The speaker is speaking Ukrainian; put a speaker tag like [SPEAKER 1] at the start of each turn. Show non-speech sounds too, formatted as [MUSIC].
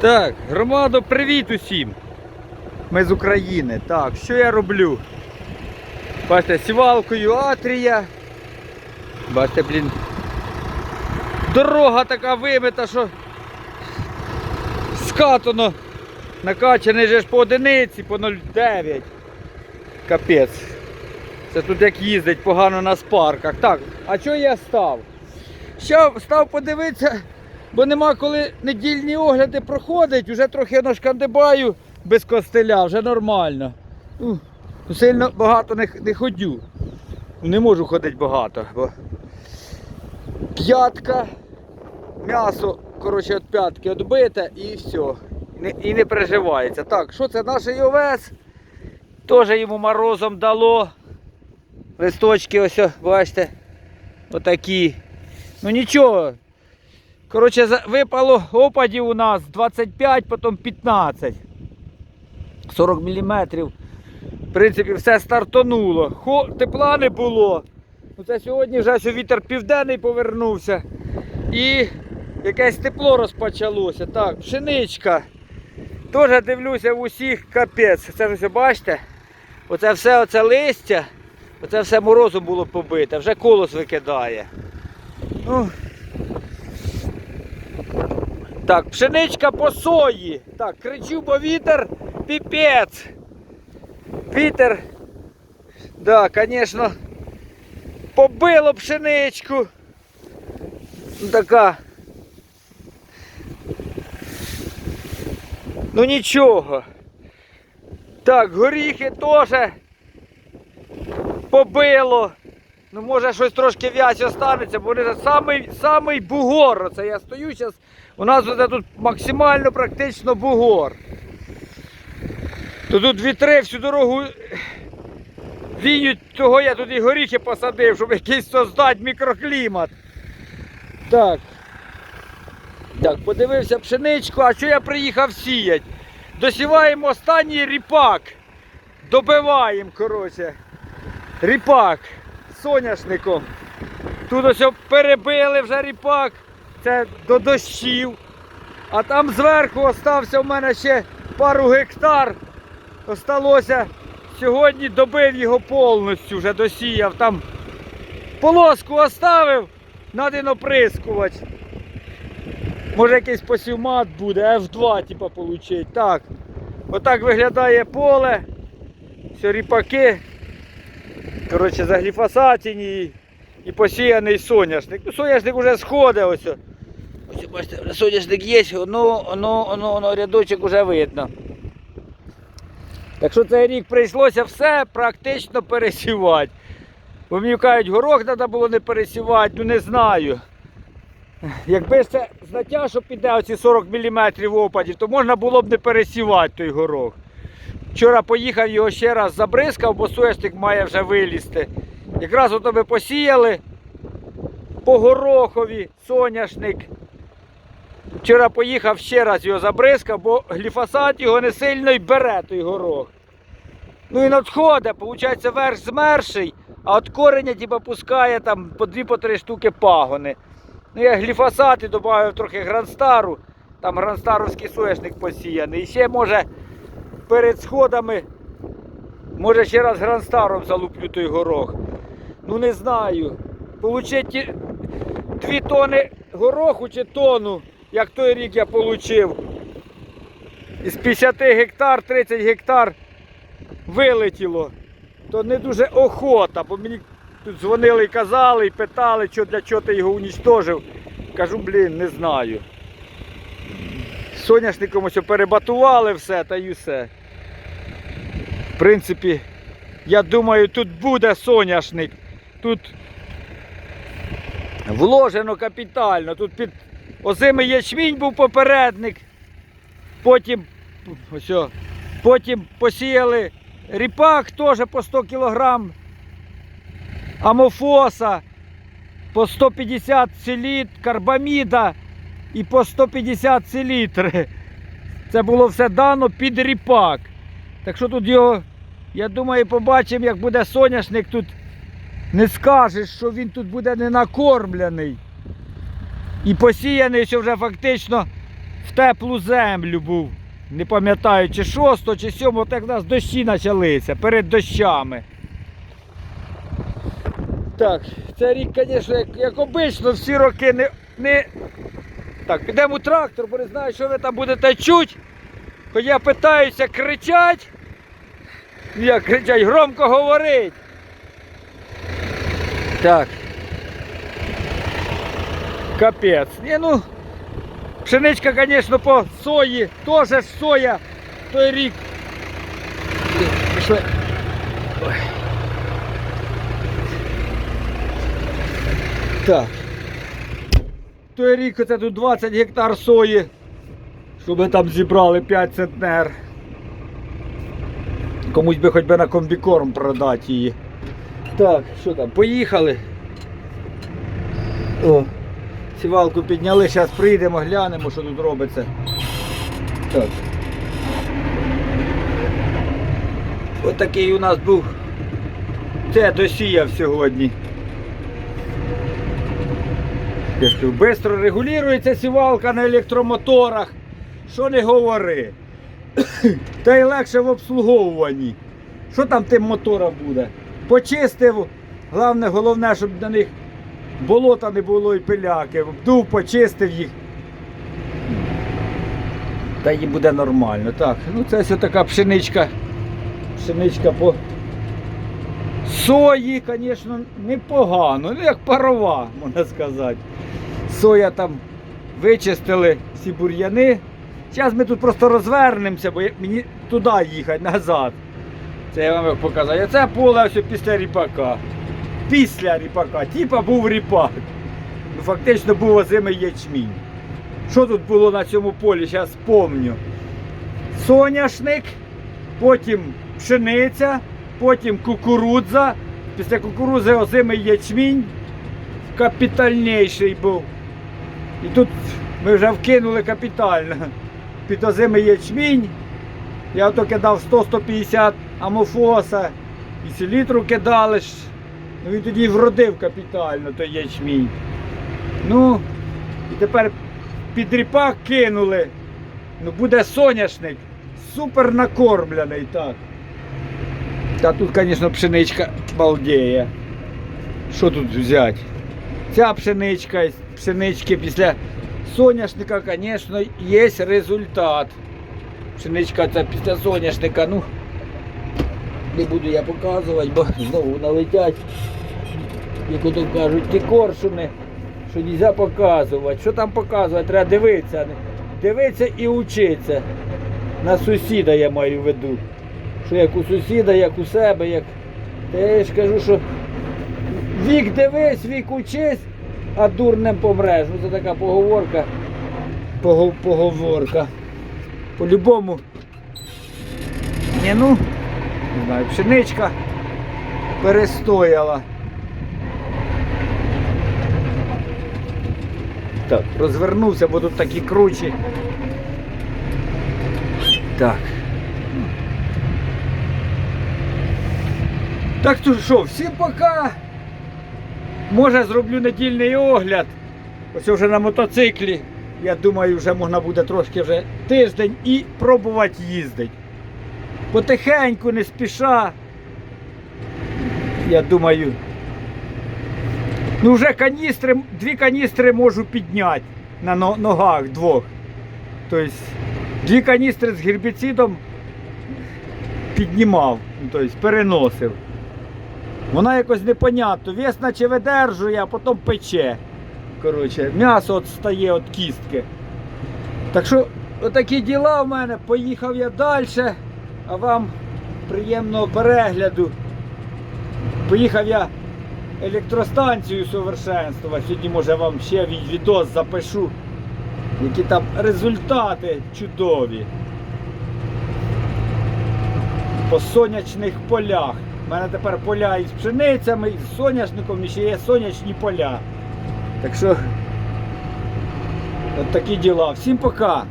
[SPEAKER 1] Так, громадо, привіт усім. Ми з України. Так, що я роблю? Бачите, сівалкою Атрія. Бачите, блін. Дорога така вимита, що скатано. Накачаний же ж по одиниці, по 0,9. Капець. Це тут як їздить погано на спарках. Так, а чого я став? Що став подивитися, бо нема коли недільні огляди проходить, вже трохи нашкандибаю без костеля, вже нормально. Ну, сильно багато не, не ходю. Не можу ходити багато, бо п'ятка, м'ясо, коротше, від п'ятки відбите і все. І не, і не переживається. Так, що це наш овес? Теж йому морозом дало. Листочки ось, бачите, отакі. Ну нічого. Коротше, випало опадів у нас 25, потім 15. 40 мм. В принципі, все стартонуло. Хо, тепла не було. Ну, це сьогодні вже вітер південний повернувся. І якесь тепло розпочалося. Так, пшеничка. Теж дивлюся в усіх капець. Це ж бачите? Оце все оце листя. Оце все морозом було побите, вже колос викидає. Ну. Так, пшеничка по сої. Так, кричу, бо вітер піпець. Вітер. Да, звісно, побило пшеничку. Ну, Така. Ну нічого. Так, горіхи теж побило. Ну, може щось трошки в'язь останеться, бо вони самий, самий бугор. Оце я стою зараз. У нас оце тут максимально практично бугор. То тут вітри всю дорогу віють, того я тут і горіхи посадив, щоб якийсь создати мікроклімат. Так. Так, подивився пшеничку, а що я приїхав сіяти? Досіваємо останній ріпак. Добиваємо, коротше. Ріпак соняшником. Тут ось перебили вже ріпак. Це до дощів. А там зверху остався в мене ще пару гектар. Осталося. Сьогодні добив його повністю, вже досіяв. Там полоску оставив, надо оприскувач. Може якийсь посівмат буде, F2 типа получить. Так. Отак виглядає поле. Все ріпаки. Коротше, і, і посіяний соняшник. Ну, соняшник вже сходить ось. Ось бачите, вже соняшник є, воно, воно, воно, воно рядочок вже видно. Так що цей рік прийшлося все практично пересівати. Бо мені кажуть, горох треба було не пересівати, ну не знаю. Якби це знаття, що піде оці 40 мм опадів, то можна було б не пересівати той горох. Вчора поїхав його ще раз забризкав, бо соняшник має вже вилізти. Якраз ото ми посіяли по горохові соняшник. Вчора поїхав ще раз його забризкав, бо гліфосат його не сильно й бере той горох. Ну і надходить, виходить, верх змерший, а от кореня типу, пускає там по 2-3 штуки пагони. Ну я гліфосат і додав трохи гранстару, там гранстаровський соняшник посіяний. І ще може перед сходами, може ще раз гранстаром залуплю той горох. Ну не знаю. Получить 2 тони гороху чи тонну, як той рік я отримав. Із 50 гектар, 30 гектар вилетіло. То не дуже охота, бо мені тут дзвонили і казали, і питали, що для чого ти його унічтожив. Кажу, блін, не знаю. Соняшником ось перебатували все та й усе. В принципі, я думаю, тут буде соняшник. Тут вложено капітально. Тут під озимий ячмінь був попередник. Потім, ось, потім посіяли ріпак теж по 100 кг. Амофоса по 150 селіт, карбаміда і по 150 селітри. Це було все дано під ріпак. Так що тут його, я думаю, побачимо, як буде соняшник тут. Не скажеш, що він тут буде не накормлений. І посіяний, що вже фактично в теплу землю був. Не пам'ятаю, чи 6 чи 7, так у нас дощі почалися перед дощами. Так, цей рік, звісно, як, як обично, всі роки не, не. Так, підемо у трактор, бо не знаю, що ви там будете чуть. Хоч я питаюся кричать. Ну, Як кричать, громко говорить. Так. Капець. Ні, ну, пшеничка, звісно, по сої, теж соя той рік. Пішли. Так. Той рік оце тут 20 гектар сої, щоб ми там зібрали 5 центнер. Комусь би хоч би на комбікорм продати її. Так, що там, поїхали. О, сівалку підняли, зараз прийдемо, глянемо, що тут робиться. Так. Ось у нас був. Це досіяв сьогодні. Бистро регулюється сівалка на електромоторах. Що не говори. [COUGHS] Та й легше в обслуговуванні. Що там тим мотором буде? Почистив. Головне, головне, щоб на них болота не було і пиляки. Вдув, почистив їх. Та їм буде нормально. Так, ну це все така пшеничка. Пшеничка по сої, звісно, непогано. Ну як парова, можна сказати. Соя там вичистили всі бур'яни. Зараз ми тут просто розвернемося, бо мені туди їхати, назад. Це я вам показав. А Це поле все після ріпака. Після ріпака. Типа був ріпак. Ну, фактично був озимий ячмінь. Що тут було на цьому полі? Зараз помню. Соняшник, потім пшениця, потім кукурудза. Після кукурудзи озимий ячмінь. Капітальніший був. І тут ми вже вкинули капітально. Під ячмінь. Я ото кидав 100-150 амофоса. І селітру кидали. Ну він тоді вродив капітально той ячмінь. Ну, і тепер під ріпак кинули. Ну буде соняшник. Супер накормлений так. Та тут, звісно, пшеничка балдеє. Що тут взяти? Ця пшеничка, пшенички після соняшника, звісно, є результат. Пшеничка це після соняшника, ну не буду я показувати, бо знову налетять, як ото кажуть, ті коршуни, що не можна показувати. Що там показувати? Треба дивитися. Дивитися і вчитися. На сусіда я маю в виду. Що як у сусіда, як у себе, як. Та я ж кажу, що вік дивись, вік учись, а дурнем помреш. Це така поговорка. Пого- Поговорка. По-любому. Ні, ну, не знаю, пшеничка перестояла. Так, розвернувся, бо тут такі кручі. Так. Так то що, всім пока. Може зроблю недільний огляд. Ось вже на мотоциклі. Я думаю, вже можна буде трошки вже тиждень і пробувати їздити. Потихеньку, не спіша. Я думаю. Ну вже каністри, дві каністри можу підняти на ногах двох. Тобто дві каністри з гербіцидом піднімав, ну, тобто переносив. Вона якось непонятно. Вес наче видержує, а потім пече. Коротше, м'ясо от стає від кістки. Так що, отакі діла в мене. Поїхав я далі, а вам приємного перегляду. Поїхав я електростанцію совершенствувати. Сьогодні, може, вам ще відос запишу, які там результати чудові. По сонячних полях. У мене тепер поля із пшеницями, із соняшником і ще є сонячні поля. Так що, от такі діла. Всім пока!